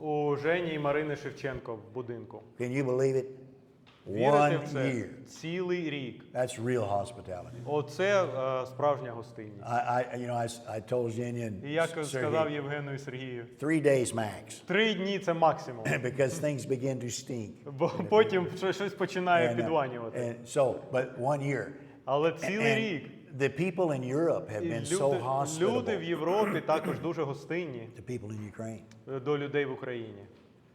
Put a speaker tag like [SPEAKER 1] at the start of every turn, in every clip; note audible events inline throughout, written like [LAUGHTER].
[SPEAKER 1] у Жені і Марини Шевченко в будинку.
[SPEAKER 2] Can you believe it?
[SPEAKER 1] Вірите
[SPEAKER 2] One
[SPEAKER 1] це?
[SPEAKER 2] year.
[SPEAKER 1] Цілий рік.
[SPEAKER 2] That's real hospitality.
[SPEAKER 1] Оце е, справжня гостинність.
[SPEAKER 2] I, I you know, I, s- I told and
[SPEAKER 1] І як сказав
[SPEAKER 2] Sergey,
[SPEAKER 1] Євгену і Сергію,
[SPEAKER 2] three days max, [LAUGHS]
[SPEAKER 1] три дні це максимум. [LAUGHS]
[SPEAKER 2] because things begin to stink. [LAUGHS]
[SPEAKER 1] Бо потім що- щось починає
[SPEAKER 2] And, uh,
[SPEAKER 1] підванювати.
[SPEAKER 2] and so, but one year.
[SPEAKER 1] Але цілий
[SPEAKER 2] And
[SPEAKER 1] рік.
[SPEAKER 2] The people in Europe have been
[SPEAKER 1] люди,
[SPEAKER 2] so
[SPEAKER 1] люди в Європі також дуже гостинні
[SPEAKER 2] to people in Ukraine.
[SPEAKER 1] е, до людей в Україні.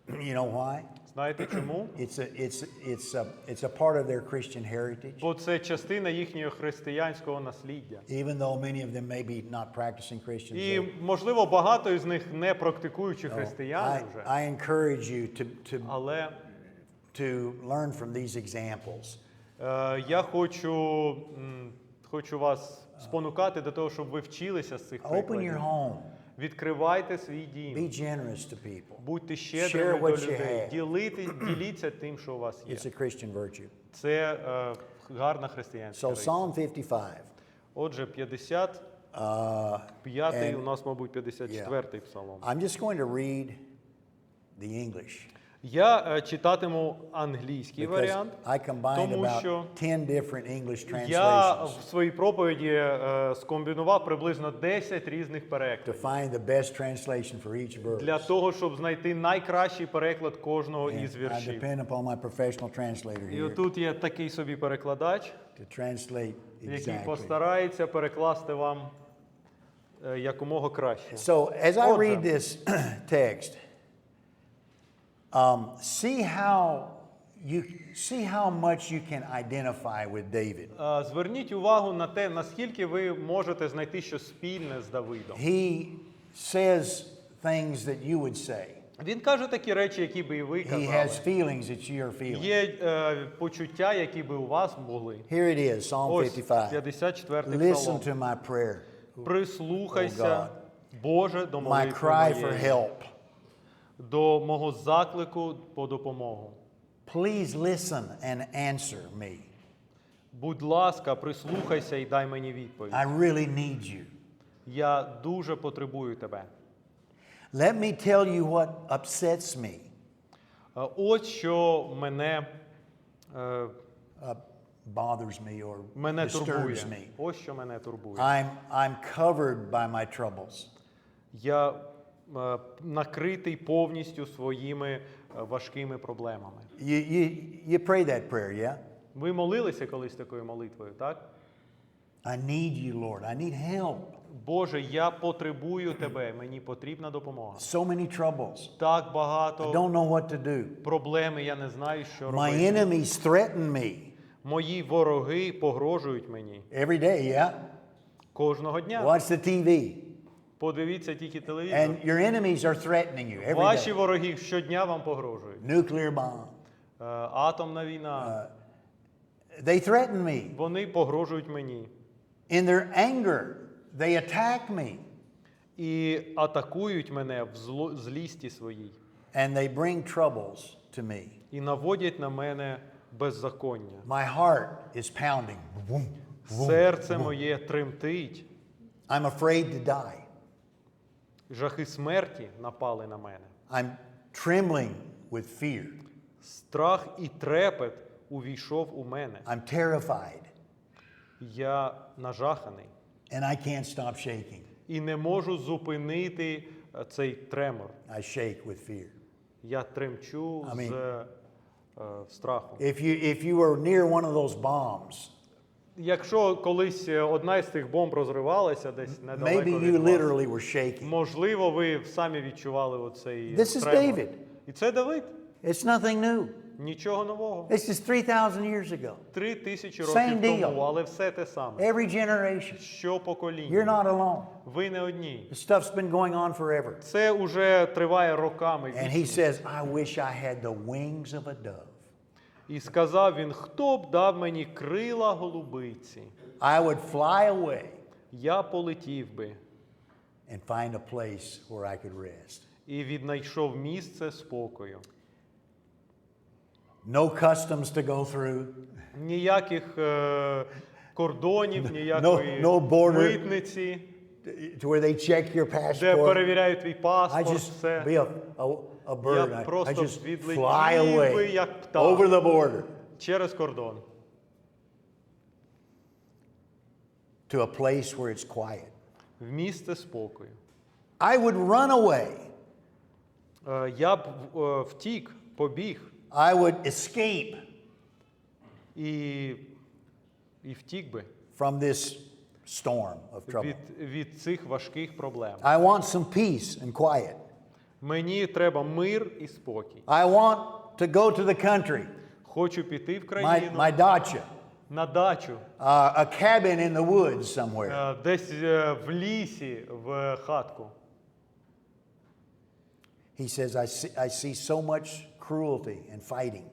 [SPEAKER 2] You know why?
[SPEAKER 1] Знаєте чому?
[SPEAKER 2] It's a, it's, it's a, it's a part of their Christian heritage.
[SPEAKER 1] Бо це частина їхнього християнського насліддя.
[SPEAKER 2] Even though many of them may be not practicing Christians,
[SPEAKER 1] І можливо багато із них не практикуючі християни вже,
[SPEAKER 2] I encourage you to, to,
[SPEAKER 1] але
[SPEAKER 2] to learn from these examples.
[SPEAKER 1] е, я хочу, хочу вас спонукати до того, щоб ви вчилися з цих
[SPEAKER 2] Open your
[SPEAKER 1] прикладів.
[SPEAKER 2] home.
[SPEAKER 1] Відкривайте свій дім.
[SPEAKER 2] Be generous to people.
[SPEAKER 1] Будьте
[SPEAKER 2] Share
[SPEAKER 1] щедрими
[SPEAKER 2] what
[SPEAKER 1] до
[SPEAKER 2] you
[SPEAKER 1] людей.
[SPEAKER 2] have.
[SPEAKER 1] Ділити, діліться тим, що у вас є.
[SPEAKER 2] It's a Christian virtue.
[SPEAKER 1] Це е, гарна християнська
[SPEAKER 2] So. Psalm 55.
[SPEAKER 1] Отже, 55
[SPEAKER 2] Uh,
[SPEAKER 1] й у нас, мабуть, 54-й псалом.
[SPEAKER 2] I'm just going to read the English
[SPEAKER 1] Я е, читатиму англійський варіант,
[SPEAKER 2] I combined
[SPEAKER 1] тому
[SPEAKER 2] about
[SPEAKER 1] що
[SPEAKER 2] 10 different English
[SPEAKER 1] я в своїй проповіді е, скомбінував приблизно 10 різних
[SPEAKER 2] to
[SPEAKER 1] перекладів
[SPEAKER 2] find the best translation for each verse.
[SPEAKER 1] для того, щоб знайти найкращий переклад кожного із віршів. І отут є такий собі перекладач,
[SPEAKER 2] to
[SPEAKER 1] який постарається перекласти вам е, якомога краще.
[SPEAKER 2] So as I read this [CLEARS THROAT] text, um, see how you see how much you can identify with David.
[SPEAKER 1] Е, Зверніть увагу на те, наскільки ви можете знайти щось спільне з Давидом.
[SPEAKER 2] He says things that you would say.
[SPEAKER 1] Він каже такі речі, які би і ви
[SPEAKER 2] He has
[SPEAKER 1] казали.
[SPEAKER 2] feelings that you are feeling.
[SPEAKER 1] Є е, почуття, які би у вас були.
[SPEAKER 2] Here it is, Psalm
[SPEAKER 1] Ось
[SPEAKER 2] 55.
[SPEAKER 1] 54-й
[SPEAKER 2] Listen
[SPEAKER 1] псалом.
[SPEAKER 2] to my prayer,
[SPEAKER 1] Прислухайся,
[SPEAKER 2] Oh,
[SPEAKER 1] Боже, до
[SPEAKER 2] my
[SPEAKER 1] молитви
[SPEAKER 2] cry for
[SPEAKER 1] моєї,
[SPEAKER 2] help.
[SPEAKER 1] До мого заклику по допомогу.
[SPEAKER 2] Please listen and answer me.
[SPEAKER 1] Будь ласка, прислухайся і дай мені відповідь.
[SPEAKER 2] I really need you.
[SPEAKER 1] Я дуже потребую тебе.
[SPEAKER 2] Let me tell you what upsets me.
[SPEAKER 1] Е, Ось що мене, е,
[SPEAKER 2] uh, bothers me or
[SPEAKER 1] мене
[SPEAKER 2] disturbs
[SPEAKER 1] турбує.
[SPEAKER 2] me.
[SPEAKER 1] Ось що мене турбує.
[SPEAKER 2] I'm, I'm covered by my troubles.
[SPEAKER 1] Я накритий повністю своїми е, важкими проблемами.
[SPEAKER 2] You, you, you pray that prayer, yeah?
[SPEAKER 1] Ви молилися колись такою молитвою, так?
[SPEAKER 2] I need you, Lord. I need help.
[SPEAKER 1] Боже, я потребую тебе, мені потрібна допомога.
[SPEAKER 2] So many troubles.
[SPEAKER 1] Так
[SPEAKER 2] I don't know what to do.
[SPEAKER 1] проблеми, я не знаю, що
[SPEAKER 2] My enemies threaten me
[SPEAKER 1] Мої вороги погрожують мені
[SPEAKER 2] every day, yeah?
[SPEAKER 1] кожного дня.
[SPEAKER 2] Watch the TV.
[SPEAKER 1] Подивіться тільки телевізор.
[SPEAKER 2] And your enemies are threatening you every
[SPEAKER 1] Ваші
[SPEAKER 2] day.
[SPEAKER 1] вороги щодня вам погрожують.
[SPEAKER 2] Nuclear bomb.
[SPEAKER 1] Е, Атомна війна.
[SPEAKER 2] They threaten me.
[SPEAKER 1] Вони погрожують мені.
[SPEAKER 2] In their anger, they attack me.
[SPEAKER 1] І атакують мене в зло- злісті своїй.
[SPEAKER 2] And they bring troubles to me.
[SPEAKER 1] І наводять на мене беззаконня.
[SPEAKER 2] My heart is pounding.
[SPEAKER 1] Серце моє тремтить.
[SPEAKER 2] I'm afraid to die.
[SPEAKER 1] Жахи смерті напали на мене.
[SPEAKER 2] I'm trembling with fear.
[SPEAKER 1] Страх і трепет увійшов у мене.
[SPEAKER 2] I'm terrified.
[SPEAKER 1] Я нажаханий
[SPEAKER 2] And I can't stop shaking.
[SPEAKER 1] і не можу зупинити е, цей тремор.
[SPEAKER 2] I shake with fear.
[SPEAKER 1] Я тремчу
[SPEAKER 2] I mean-
[SPEAKER 1] з е, страху.
[SPEAKER 2] If you, if you were near one of those bombs,
[SPEAKER 1] Якщо колись е, одна із цих бомб розривалася десь недалеко
[SPEAKER 2] maybe
[SPEAKER 1] від
[SPEAKER 2] you
[SPEAKER 1] вас,
[SPEAKER 2] literally were shaking.
[SPEAKER 1] можливо, ви самі відчували оцей
[SPEAKER 2] This is
[SPEAKER 1] тремор.
[SPEAKER 2] David.
[SPEAKER 1] І це Давид.
[SPEAKER 2] It's nothing new.
[SPEAKER 1] Нічого нового.
[SPEAKER 2] This is 3,000 years ago.
[SPEAKER 1] Три тисячі
[SPEAKER 2] Same
[SPEAKER 1] років
[SPEAKER 2] deal.
[SPEAKER 1] тому, але все те саме.
[SPEAKER 2] Every generation.
[SPEAKER 1] Що
[SPEAKER 2] You're
[SPEAKER 1] покоління.
[SPEAKER 2] not alone.
[SPEAKER 1] Ви не одні.
[SPEAKER 2] This stuff's been going on forever.
[SPEAKER 1] Це вже триває роками.
[SPEAKER 2] And he says, I wish I had the wings of a dove.
[SPEAKER 1] І сказав він: хто б дав мені крила голубиці?
[SPEAKER 2] I would fly away
[SPEAKER 1] Я полетів би
[SPEAKER 2] and find a place where I could rest.
[SPEAKER 1] і віднайшов місце спокою.
[SPEAKER 2] No customs to go through,
[SPEAKER 1] Ніяких е, кордонів, ніякої
[SPEAKER 2] no border.
[SPEAKER 1] митниці,
[SPEAKER 2] to where they check your
[SPEAKER 1] де
[SPEAKER 2] passport.
[SPEAKER 1] перевіряють твій
[SPEAKER 2] I
[SPEAKER 1] паспорт,
[SPEAKER 2] just
[SPEAKER 1] все.
[SPEAKER 2] be a, a, a bird. I, I
[SPEAKER 1] просто
[SPEAKER 2] just
[SPEAKER 1] відлетів
[SPEAKER 2] fly
[SPEAKER 1] би,
[SPEAKER 2] away
[SPEAKER 1] як птах.
[SPEAKER 2] over the border
[SPEAKER 1] через кордон.
[SPEAKER 2] to a place where it's quiet.
[SPEAKER 1] В місце спокою.
[SPEAKER 2] I would run away.
[SPEAKER 1] Е, Я б е, втік, побіг
[SPEAKER 2] I would escape
[SPEAKER 1] і, і втік би
[SPEAKER 2] from this storm of trouble.
[SPEAKER 1] від, від цих важких проблем.
[SPEAKER 2] I want some peace and quiet.
[SPEAKER 1] Мені треба мир і спокій.
[SPEAKER 2] I want to go to the country,
[SPEAKER 1] Хочу піти в
[SPEAKER 2] my,
[SPEAKER 1] країну
[SPEAKER 2] my dacha,
[SPEAKER 1] на дачу,
[SPEAKER 2] uh, a cabin in the woods somewhere.
[SPEAKER 1] е, десь е, в лісі, в хатку.
[SPEAKER 2] He says, I see, I see so much cruelty and fighting.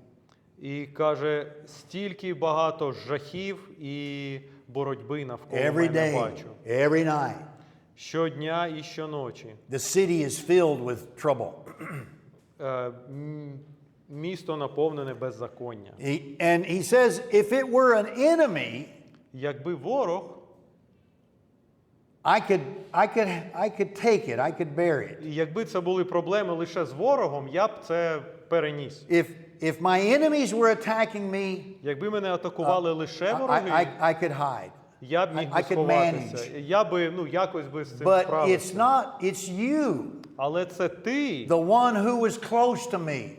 [SPEAKER 1] І каже, стільки багато жахів і боротьби навколо
[SPEAKER 2] Every
[SPEAKER 1] мене
[SPEAKER 2] day,
[SPEAKER 1] бачу.
[SPEAKER 2] every night.
[SPEAKER 1] Щодня і щоночі.
[SPEAKER 2] The city is filled with trouble.
[SPEAKER 1] Е, Місто наповнене беззаконня.
[SPEAKER 2] He, and he says, if it were an enemy,
[SPEAKER 1] Якби ворог,
[SPEAKER 2] I could, I could, I could take it, I could bear it.
[SPEAKER 1] якби це були проблеми лише з ворогом, я б це переніс.
[SPEAKER 2] If, if my enemies were attacking me,
[SPEAKER 1] Якби мене атакували лише
[SPEAKER 2] I,
[SPEAKER 1] вороги,
[SPEAKER 2] I, I could hide.
[SPEAKER 1] я б міг
[SPEAKER 2] I-
[SPEAKER 1] би
[SPEAKER 2] I could
[SPEAKER 1] сховатися.
[SPEAKER 2] manage.
[SPEAKER 1] Я би ну якось би з цим
[SPEAKER 2] But it's
[SPEAKER 1] справився.
[SPEAKER 2] not, it's you,
[SPEAKER 1] Але це ти,
[SPEAKER 2] the one who was close to me.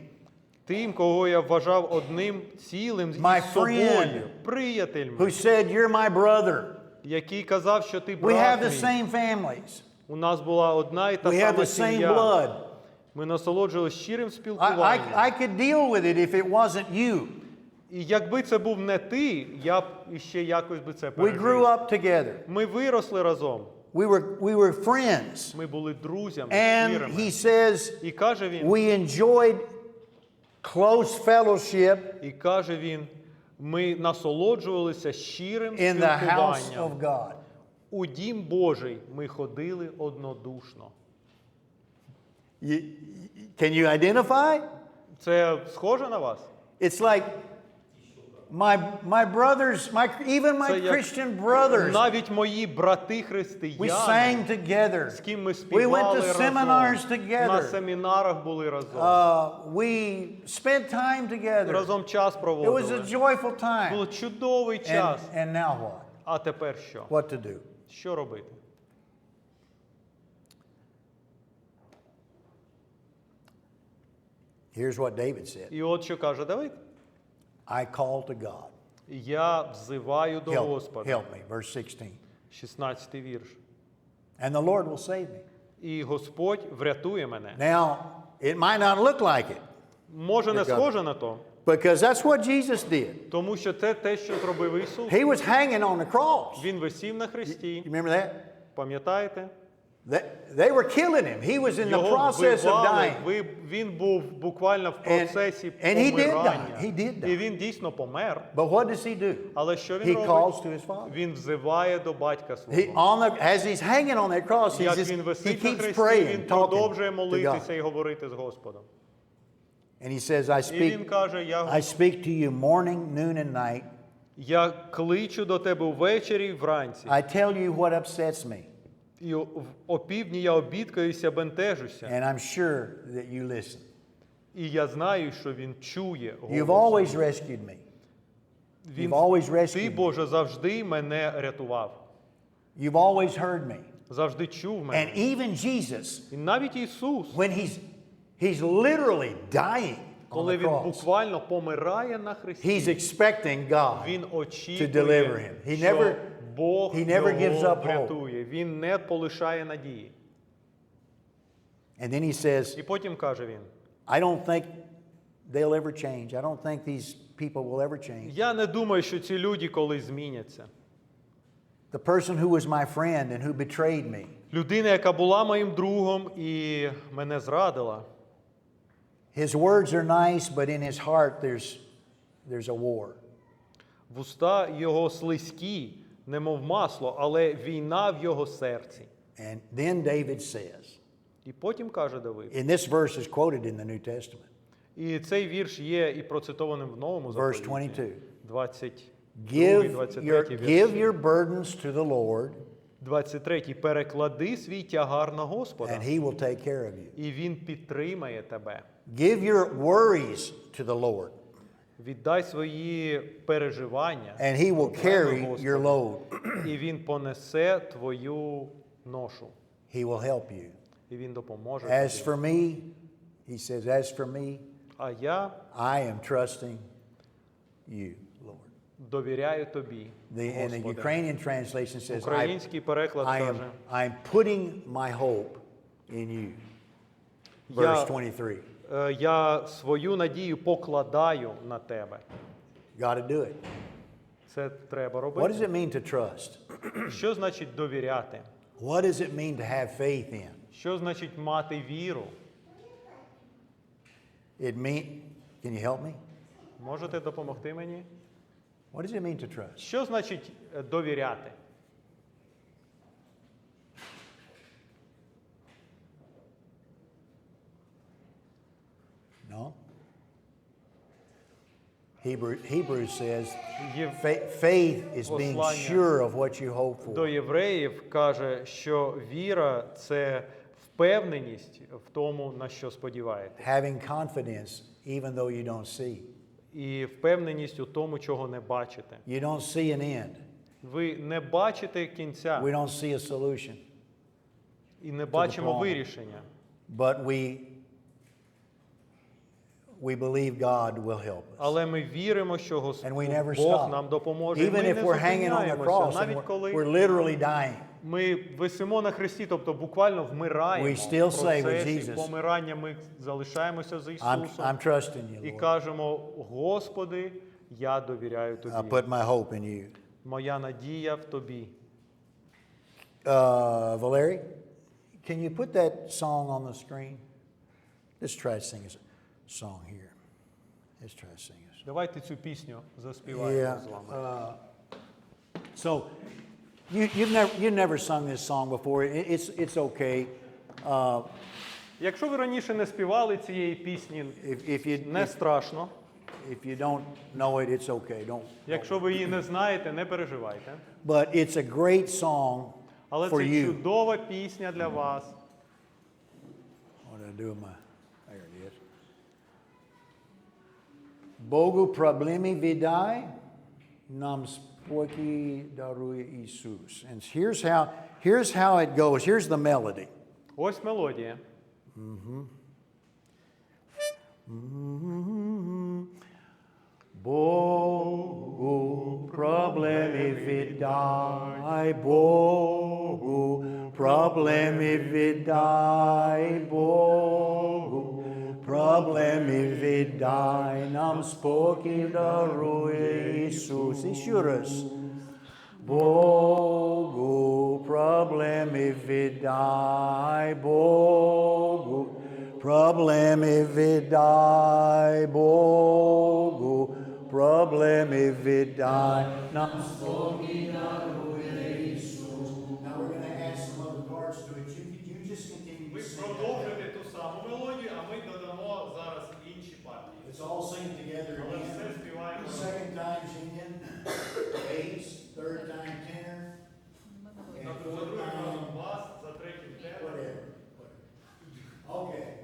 [SPEAKER 1] тим, кого я вважав одним цілим
[SPEAKER 2] My
[SPEAKER 1] із собою,
[SPEAKER 2] friend.
[SPEAKER 1] приятель
[SPEAKER 2] who
[SPEAKER 1] мій,
[SPEAKER 2] said, You're my brother.
[SPEAKER 1] який казав, що ти
[SPEAKER 2] We
[SPEAKER 1] брат
[SPEAKER 2] have the
[SPEAKER 1] мій.
[SPEAKER 2] same families,
[SPEAKER 1] У нас була одна і та
[SPEAKER 2] we have
[SPEAKER 1] сама
[SPEAKER 2] the same
[SPEAKER 1] сім'я.
[SPEAKER 2] blood.
[SPEAKER 1] Ми насолоджувалися щирим
[SPEAKER 2] I,
[SPEAKER 1] спілкуванням.
[SPEAKER 2] I, I could deal with it if it wasn't you.
[SPEAKER 1] І якби це був не ти, я б іще якось би це
[SPEAKER 2] We
[SPEAKER 1] пережив.
[SPEAKER 2] grew up together,
[SPEAKER 1] Ми виросли разом.
[SPEAKER 2] we were, we were friends.
[SPEAKER 1] Ми були друзями,
[SPEAKER 2] And he says,
[SPEAKER 1] І каже він,
[SPEAKER 2] We enjoyed close fellowship
[SPEAKER 1] і каже він, ми насолоджувалися щирим
[SPEAKER 2] in the house
[SPEAKER 1] спілкуванням.
[SPEAKER 2] of God.
[SPEAKER 1] У дім Божий ми ходили однодушно.
[SPEAKER 2] You, can you identify?
[SPEAKER 1] Це схоже на вас?
[SPEAKER 2] It's like my, my brothers, my, even my
[SPEAKER 1] Це як
[SPEAKER 2] Christian brothers,
[SPEAKER 1] Навіть мої брати
[SPEAKER 2] we
[SPEAKER 1] християни,
[SPEAKER 2] sang together.
[SPEAKER 1] з ким ми
[SPEAKER 2] We
[SPEAKER 1] співали
[SPEAKER 2] went to
[SPEAKER 1] разом,
[SPEAKER 2] seminars
[SPEAKER 1] на
[SPEAKER 2] together.
[SPEAKER 1] семінарах були разом,
[SPEAKER 2] Uh, we spent time together.
[SPEAKER 1] разом час
[SPEAKER 2] It was a
[SPEAKER 1] проводили.
[SPEAKER 2] joyful time.
[SPEAKER 1] Був чудовий
[SPEAKER 2] And,
[SPEAKER 1] час.
[SPEAKER 2] and now what?
[SPEAKER 1] А тепер що?
[SPEAKER 2] What to do?
[SPEAKER 1] Що робити?
[SPEAKER 2] Here's what David said
[SPEAKER 1] І от що каже Давид:
[SPEAKER 2] I call to God.
[SPEAKER 1] Я взиваю до
[SPEAKER 2] Help,
[SPEAKER 1] Господа.
[SPEAKER 2] help me. Verse 16.
[SPEAKER 1] 16 вірш.
[SPEAKER 2] And the Lord will save me.
[SPEAKER 1] І Господь врятує мене.
[SPEAKER 2] Now, it might not look like it
[SPEAKER 1] Може, не схоже на то,
[SPEAKER 2] because that's what Jesus did.
[SPEAKER 1] тому що це те, що зробив Ісус.
[SPEAKER 2] He was hanging on the cross.
[SPEAKER 1] Він висів на хресті.
[SPEAKER 2] You remember that?
[SPEAKER 1] Пам'ятаєте?
[SPEAKER 2] They, they were killing him. He was in the
[SPEAKER 1] Його
[SPEAKER 2] process of
[SPEAKER 1] вбивали.
[SPEAKER 2] dying.
[SPEAKER 1] Ви- Він був буквально в
[SPEAKER 2] And-
[SPEAKER 1] процесі
[SPEAKER 2] and he did
[SPEAKER 1] помирання.
[SPEAKER 2] die. He did die.
[SPEAKER 1] І він дійсно помер.
[SPEAKER 2] But what does he do?
[SPEAKER 1] Але що він
[SPEAKER 2] He calls
[SPEAKER 1] робить?
[SPEAKER 2] to his father.
[SPEAKER 1] Він взиває до батька
[SPEAKER 2] He,
[SPEAKER 1] свого.
[SPEAKER 2] on the, as he's hanging on that cross, he's
[SPEAKER 1] Як
[SPEAKER 2] just,
[SPEAKER 1] він
[SPEAKER 2] he
[SPEAKER 1] висить на
[SPEAKER 2] keeps
[SPEAKER 1] хресті,
[SPEAKER 2] praying,
[SPEAKER 1] він
[SPEAKER 2] talking
[SPEAKER 1] продовжує
[SPEAKER 2] to
[SPEAKER 1] молитися
[SPEAKER 2] God.
[SPEAKER 1] і говорити з Господом.
[SPEAKER 2] And he says, I
[SPEAKER 1] І він
[SPEAKER 2] speak,
[SPEAKER 1] каже: я,
[SPEAKER 2] I speak to you morning, noon, and night.
[SPEAKER 1] я кличу до тебе ввечері і вранці.
[SPEAKER 2] I tell you what upsets me,
[SPEAKER 1] І опівдні я обідкаюся, бентежуся.
[SPEAKER 2] and I'm sure that you listen.
[SPEAKER 1] І я знаю, що він чує
[SPEAKER 2] You've always rescued me.
[SPEAKER 1] Він,
[SPEAKER 2] You've always
[SPEAKER 1] ти,
[SPEAKER 2] rescued me.
[SPEAKER 1] Боже, завжди мене рятував.
[SPEAKER 2] You've always heard me.
[SPEAKER 1] Завжди чув
[SPEAKER 2] And even Jesus,
[SPEAKER 1] І навіть Ісус,
[SPEAKER 2] when he's he's literally dying on
[SPEAKER 1] коли
[SPEAKER 2] the
[SPEAKER 1] він
[SPEAKER 2] cross,
[SPEAKER 1] буквально помирає на хресті,
[SPEAKER 2] he's expecting God.
[SPEAKER 1] він
[SPEAKER 2] to deliver him. He
[SPEAKER 1] що
[SPEAKER 2] never-
[SPEAKER 1] Бог
[SPEAKER 2] he never gives
[SPEAKER 1] його
[SPEAKER 2] up hope.
[SPEAKER 1] врятує. Він не полишає надії.
[SPEAKER 2] And then he says,
[SPEAKER 1] І потім каже він:
[SPEAKER 2] I don't think they'll ever change. I don't think these people will ever change.
[SPEAKER 1] Я не думаю, що ці люди колись зміняться.
[SPEAKER 2] The person who was my friend and who betrayed me,
[SPEAKER 1] Людина, яка була моїм другом і мене зрадила.
[SPEAKER 2] his words are nice, but in his heart there's, there's a war.
[SPEAKER 1] Вуста його слизькі, немов масло, але війна в його серці.
[SPEAKER 2] And then David says,
[SPEAKER 1] І потім каже Давид.
[SPEAKER 2] and this verse is quoted in the New Testament,
[SPEAKER 1] І цей вірш є і процитованим в новому
[SPEAKER 2] verse
[SPEAKER 1] заповіті.
[SPEAKER 2] 22.
[SPEAKER 1] 22,
[SPEAKER 2] Give
[SPEAKER 1] 23
[SPEAKER 2] your,
[SPEAKER 1] вірш.
[SPEAKER 2] give your burdens to the Lord,
[SPEAKER 1] 23. Переклади свій тягар на Господа,
[SPEAKER 2] and He will take care of you.
[SPEAKER 1] і Він підтримає тебе.
[SPEAKER 2] Give your worries to the Lord,
[SPEAKER 1] Віддай свої переживання,
[SPEAKER 2] and He will
[SPEAKER 1] проблеми
[SPEAKER 2] carry your
[SPEAKER 1] Господу,
[SPEAKER 2] load.
[SPEAKER 1] і Він понесе твою ношу,
[SPEAKER 2] He will help you.
[SPEAKER 1] і Він допоможе
[SPEAKER 2] As
[SPEAKER 1] тобі.
[SPEAKER 2] for me, He says, as for me,
[SPEAKER 1] А я
[SPEAKER 2] I am trusting you, Lord.
[SPEAKER 1] довіряю тобі.
[SPEAKER 2] The, and the
[SPEAKER 1] Господи.
[SPEAKER 2] Ukrainian translation says, I,
[SPEAKER 1] Український переклад
[SPEAKER 2] I am
[SPEAKER 1] каже,
[SPEAKER 2] I'm putting my hope in you. Verse
[SPEAKER 1] Я-
[SPEAKER 2] 23.
[SPEAKER 1] «Е, я свою надію покладаю на тебе.
[SPEAKER 2] Got to do it.
[SPEAKER 1] Це треба
[SPEAKER 2] What does
[SPEAKER 1] робити.
[SPEAKER 2] it mean to trust?
[SPEAKER 1] Що значить довіряти?
[SPEAKER 2] What does it mean to have faith in?
[SPEAKER 1] Що значить мати віру?
[SPEAKER 2] It mean, can you help me?
[SPEAKER 1] Можете допомогти мені?
[SPEAKER 2] What does it mean to trust?
[SPEAKER 1] Що значить е, довіряти?
[SPEAKER 2] No? Hebrew, Hebrews says faith is being sure of what you hope for.
[SPEAKER 1] До євреїв каже, що віра це впевненість в тому, на що сподіваєте,
[SPEAKER 2] Having confidence even though you don't see.
[SPEAKER 1] і впевненість у тому, чого не бачите.
[SPEAKER 2] You don't see an end.
[SPEAKER 1] Ви не бачите кінця
[SPEAKER 2] We don't see a solution.
[SPEAKER 1] і не бачимо вирішення,
[SPEAKER 2] But we we believe God will help us.
[SPEAKER 1] але ми віримо, що Гос-
[SPEAKER 2] And we never
[SPEAKER 1] Бог
[SPEAKER 2] stop.
[SPEAKER 1] нам допоможе. І
[SPEAKER 2] Even
[SPEAKER 1] ми
[SPEAKER 2] if
[SPEAKER 1] не
[SPEAKER 2] we're hanging on the
[SPEAKER 1] зупиняємося,
[SPEAKER 2] cross and
[SPEAKER 1] навіть
[SPEAKER 2] we're,
[SPEAKER 1] коли
[SPEAKER 2] we're literally dying.
[SPEAKER 1] Ми висимо на хресті, тобто буквально вмираємо.
[SPEAKER 2] We still
[SPEAKER 1] в
[SPEAKER 2] say with
[SPEAKER 1] процесі
[SPEAKER 2] Jesus,
[SPEAKER 1] помирання ми залишаємося з
[SPEAKER 2] I'm,
[SPEAKER 1] Ісусом
[SPEAKER 2] I'm trusting you,
[SPEAKER 1] і
[SPEAKER 2] Lord.
[SPEAKER 1] кажемо: Господи, я довіряю
[SPEAKER 2] I
[SPEAKER 1] Тобі.
[SPEAKER 2] put my hope in you.
[SPEAKER 1] Моя надія в Тобі.
[SPEAKER 2] Uh, Valerie, can you put that song on the screen? Let's try to sing a song here. Let's try to sing a
[SPEAKER 1] Давайте цю пісню заспіваємо
[SPEAKER 2] Yeah.
[SPEAKER 1] з вами.
[SPEAKER 2] Uh, so, you, you've never you never sung this song before. It, it's it's okay. Uh,
[SPEAKER 1] Якщо ви раніше не співали цієї пісні,
[SPEAKER 2] if, if you
[SPEAKER 1] не
[SPEAKER 2] if,
[SPEAKER 1] страшно.
[SPEAKER 2] if you don't know it, it's okay. Don't.
[SPEAKER 1] Якщо ви її не знаєте, не переживайте.
[SPEAKER 2] But it's a great song
[SPEAKER 1] Але
[SPEAKER 2] for
[SPEAKER 1] це
[SPEAKER 2] you.
[SPEAKER 1] чудова пісня для вас.
[SPEAKER 2] What do I do with my? Богу проблеми віддай, нам спокій дарує Ісус. And here's how, here's how it goes. Here's the melody.
[SPEAKER 1] Ось мелодія.
[SPEAKER 2] Богу проблеми віддай, Богу проблеми віддай, Богу проблеми віддай, нам спокій дарує Ісус. І ще раз. Богу проблеми віддай, Богу проблеми віддай, Богу проблеми віддай. Нам спокій дарує Ісус. Now we're going to add some other parts to it. You, you just continue to sing.
[SPEAKER 1] продовжуєте ту саму мелодію, а ми додамо зараз інші партії.
[SPEAKER 2] Let's all sing together
[SPEAKER 1] Але
[SPEAKER 2] again.
[SPEAKER 1] все співаємо.
[SPEAKER 2] Second time singing, bass, third time tenor, and
[SPEAKER 1] За
[SPEAKER 2] fourth
[SPEAKER 1] другим
[SPEAKER 2] time
[SPEAKER 1] разом бас, за третім тенор.
[SPEAKER 2] Whatever. Okay.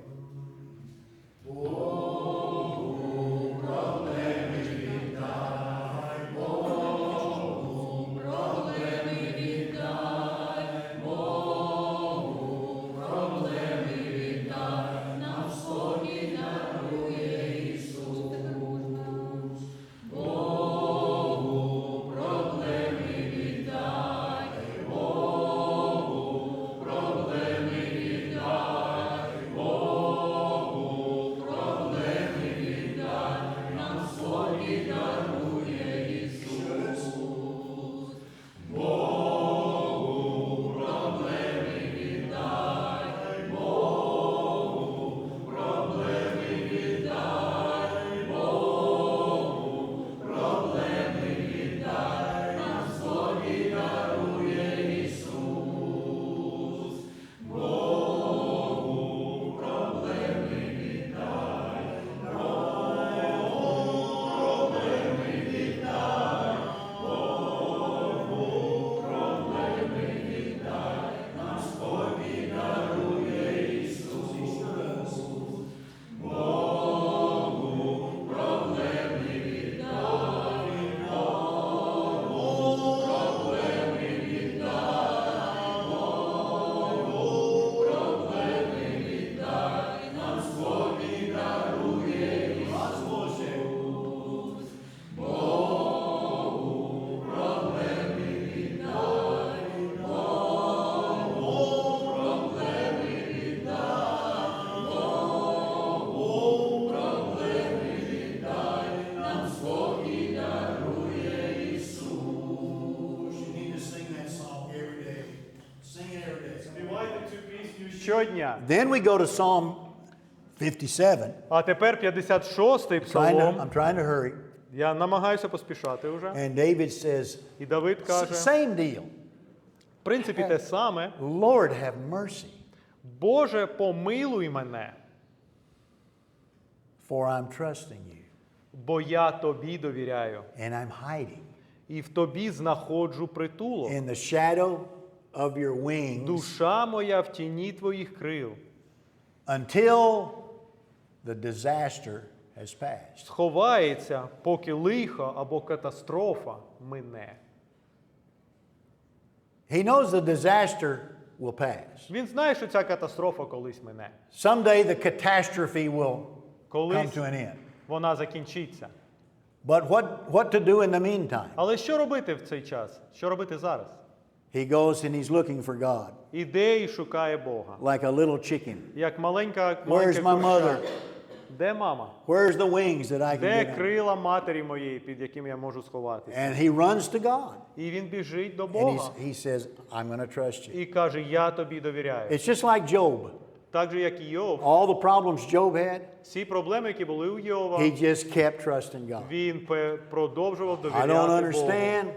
[SPEAKER 1] Щодня.
[SPEAKER 2] Then we go to Psalm 57.
[SPEAKER 1] А тепер 56-й
[SPEAKER 2] Trying to,
[SPEAKER 1] псалом.
[SPEAKER 2] I'm trying to hurry.
[SPEAKER 1] Я намагаюся поспішати вже.
[SPEAKER 2] And David says,
[SPEAKER 1] І Давид каже,
[SPEAKER 2] same deal.
[SPEAKER 1] в принципі, те саме.
[SPEAKER 2] Lord, have mercy,
[SPEAKER 1] Боже, помилуй мене,
[SPEAKER 2] for I'm trusting you,
[SPEAKER 1] бо я тобі довіряю.
[SPEAKER 2] and I'm hiding
[SPEAKER 1] І в тобі знаходжу притулок.
[SPEAKER 2] in the shadow of your wings
[SPEAKER 1] Душа моя в тіні твоїх крил.
[SPEAKER 2] until the disaster has passed.
[SPEAKER 1] Сховається, поки лихо або катастрофа мине.
[SPEAKER 2] He knows the disaster will pass.
[SPEAKER 1] Він знає, що ця катастрофа колись мине.
[SPEAKER 2] Someday the catastrophe will come
[SPEAKER 1] Колись
[SPEAKER 2] to an end.
[SPEAKER 1] вона закінчиться.
[SPEAKER 2] But what, what to do in the meantime?
[SPEAKER 1] Але що робити в цей час? Що робити зараз?
[SPEAKER 2] He goes and he's looking for God
[SPEAKER 1] Іде і шукає Бога.
[SPEAKER 2] like a little chicken.
[SPEAKER 1] Як маленька
[SPEAKER 2] Where's
[SPEAKER 1] маленьке
[SPEAKER 2] my mother?
[SPEAKER 1] курча. Де мама?
[SPEAKER 2] Where's the wings that I can
[SPEAKER 1] Де
[SPEAKER 2] get on?
[SPEAKER 1] крила матері моєї, під яким я можу сховатися?
[SPEAKER 2] And he runs to God.
[SPEAKER 1] І він біжить до
[SPEAKER 2] And
[SPEAKER 1] Бога
[SPEAKER 2] he's, he says, I'm going to trust you.
[SPEAKER 1] і каже: Я тобі довіряю.
[SPEAKER 2] It's just like Job.
[SPEAKER 1] Так же, як і Йов,
[SPEAKER 2] All the problems Job had,
[SPEAKER 1] всі проблеми, які були у Йова,
[SPEAKER 2] he just kept trusting God.
[SPEAKER 1] він пе- продовжував
[SPEAKER 2] I
[SPEAKER 1] довіряти
[SPEAKER 2] don't
[SPEAKER 1] Богу.
[SPEAKER 2] understand.
[SPEAKER 1] Каже,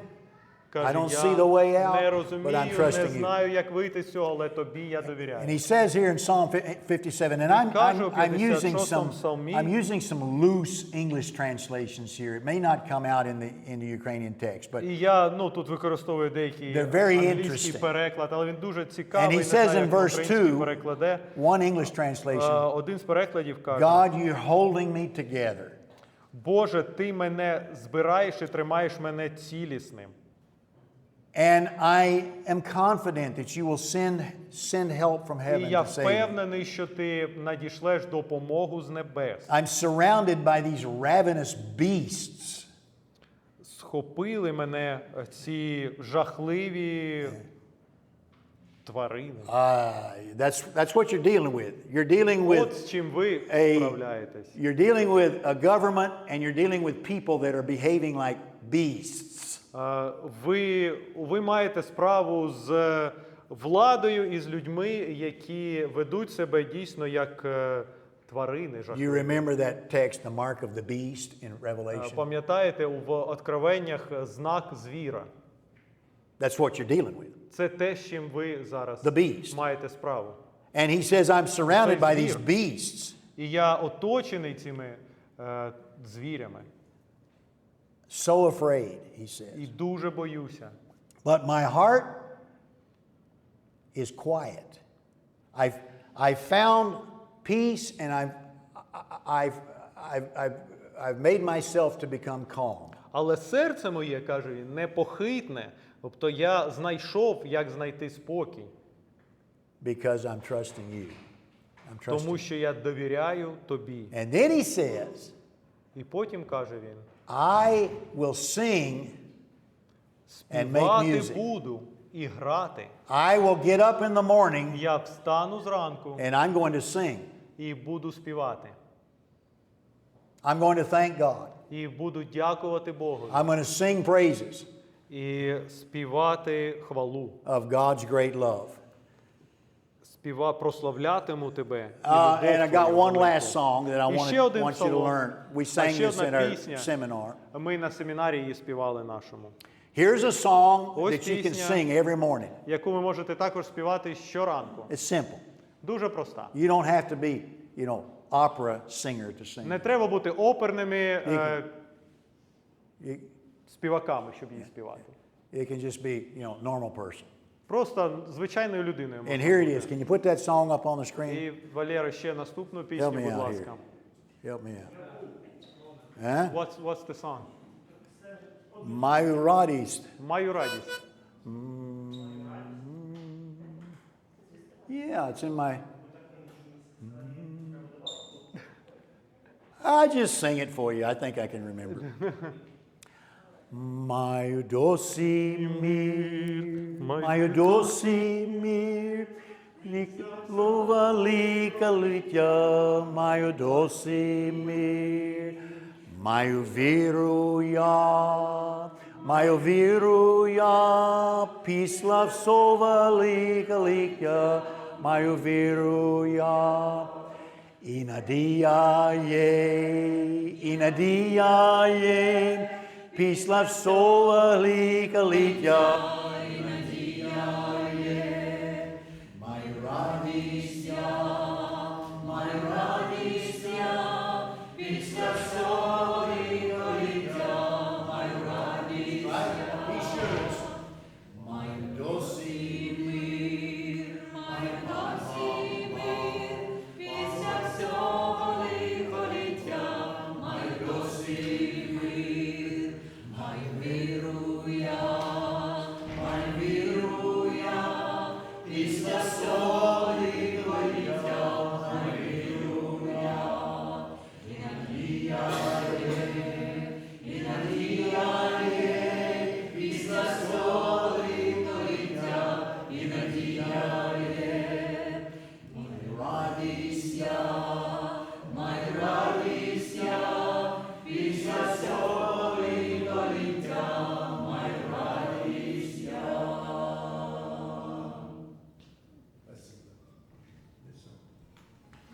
[SPEAKER 2] I don't
[SPEAKER 1] я
[SPEAKER 2] see the way out,
[SPEAKER 1] не
[SPEAKER 2] but I'm
[SPEAKER 1] розумію, не
[SPEAKER 2] trusting you.
[SPEAKER 1] знаю, як вийти з цього, але тобі я
[SPEAKER 2] And
[SPEAKER 1] довіряю.
[SPEAKER 2] he says here in Psalm 57, and I'm,
[SPEAKER 1] каже
[SPEAKER 2] I'm,
[SPEAKER 1] у
[SPEAKER 2] I'm using
[SPEAKER 1] 56-му
[SPEAKER 2] some
[SPEAKER 1] псалмі,
[SPEAKER 2] I'm using some loose English translations here. It may not come out in the in the Ukrainian text, but
[SPEAKER 1] І я ну тут використовую деякі
[SPEAKER 2] They're very
[SPEAKER 1] англійський
[SPEAKER 2] interesting.
[SPEAKER 1] переклад, але він дуже цікавий.
[SPEAKER 2] And he
[SPEAKER 1] не
[SPEAKER 2] says
[SPEAKER 1] знаю,
[SPEAKER 2] in
[SPEAKER 1] як
[SPEAKER 2] verse
[SPEAKER 1] український
[SPEAKER 2] 2,
[SPEAKER 1] перекладе.
[SPEAKER 2] one English
[SPEAKER 1] Е,
[SPEAKER 2] translation,
[SPEAKER 1] Один з перекладів каже:
[SPEAKER 2] God, you're holding me together.
[SPEAKER 1] Боже, ти мене збираєш і тримаєш мене цілісним.
[SPEAKER 2] And I am confident that you will send send help from
[SPEAKER 1] І
[SPEAKER 2] heaven
[SPEAKER 1] я
[SPEAKER 2] to save me.
[SPEAKER 1] впевнений, що ти надішлеш допомогу з небес.
[SPEAKER 2] I'm surrounded by these ravenous beasts.
[SPEAKER 1] Схопили мене е, ці жахливі тварини.
[SPEAKER 2] Uh, that's that's what you're dealing with. You're dealing with
[SPEAKER 1] От з чим ви
[SPEAKER 2] a-
[SPEAKER 1] справляєтесь.
[SPEAKER 2] you're dealing with a government and you're dealing with people that are behaving like beasts.
[SPEAKER 1] Е, Ви, ви маєте справу з владою і з людьми, які ведуть себе дійсно як е, тварини.
[SPEAKER 2] You remember that text, the mark of the beast in
[SPEAKER 1] Е,
[SPEAKER 2] Revelation?
[SPEAKER 1] Пам'ятаєте, в откровеннях знак звіра.
[SPEAKER 2] That's what you're dealing with.
[SPEAKER 1] Це те, з чим ви зараз
[SPEAKER 2] The beast.
[SPEAKER 1] маєте справу.
[SPEAKER 2] And he says, I'm surrounded by these beasts.
[SPEAKER 1] І я оточений цими е, звірями
[SPEAKER 2] So afraid, he says.
[SPEAKER 1] і дуже боюся.
[SPEAKER 2] But my heart is quiet. I've, I've found peace and I've, I've, I've, I've, I've made myself to become calm.
[SPEAKER 1] Але серце моє, каже він, непохитне. Тобто я знайшов, як знайти спокій,
[SPEAKER 2] because I'm trusting you. I'm trusting.
[SPEAKER 1] тому що я довіряю тобі.
[SPEAKER 2] And then he says,
[SPEAKER 1] І потім каже він:
[SPEAKER 2] I will sing and make
[SPEAKER 1] співати
[SPEAKER 2] music.
[SPEAKER 1] буду і грати.
[SPEAKER 2] I will get up in the morning
[SPEAKER 1] Я встану зранку
[SPEAKER 2] and I'm going to sing.
[SPEAKER 1] і буду співати.
[SPEAKER 2] I'm going to thank God.
[SPEAKER 1] І буду дякувати Богу
[SPEAKER 2] I'm going to sing praises
[SPEAKER 1] і співати хвалу.
[SPEAKER 2] of God's great love.
[SPEAKER 1] Співа, прославлятиму тебе.
[SPEAKER 2] Uh, and I got one last song that I
[SPEAKER 1] І
[SPEAKER 2] want, you to learn. We sang this in our seminar.
[SPEAKER 1] Ми на семінарі її співали нашому,
[SPEAKER 2] Here's a song that you can sing every morning.
[SPEAKER 1] яку ви можете також співати щоранку.
[SPEAKER 2] It's simple.
[SPEAKER 1] Дуже проста.
[SPEAKER 2] You don't have to be, you know, opera singer to sing.
[SPEAKER 1] Не треба бути оперними е, співаками, щоб її співати.
[SPEAKER 2] it can just be, you know, normal person.
[SPEAKER 1] Просто звичайною людиною.
[SPEAKER 2] And
[SPEAKER 1] можна
[SPEAKER 2] here it
[SPEAKER 1] бути.
[SPEAKER 2] is. Can you put that song up on the screen?
[SPEAKER 1] І Валера, ще наступну пісню,
[SPEAKER 2] Help me
[SPEAKER 1] будь
[SPEAKER 2] out
[SPEAKER 1] ласка.
[SPEAKER 2] here. Help me out. Huh?
[SPEAKER 1] What's, what's the song?
[SPEAKER 2] Маю радість.
[SPEAKER 1] Маю радість.
[SPEAKER 2] Yeah, it's in my. [LAUGHS] I just sing it for you. I think I can remember. [LAUGHS] Маю досі мир, маю досі мир, лова ліка лиття, маю досі мир, маю віру я, маю віру я, після всова ліка лиття, маю віру я. І надія є, і надія є, Peace, love, sola, legal, legal.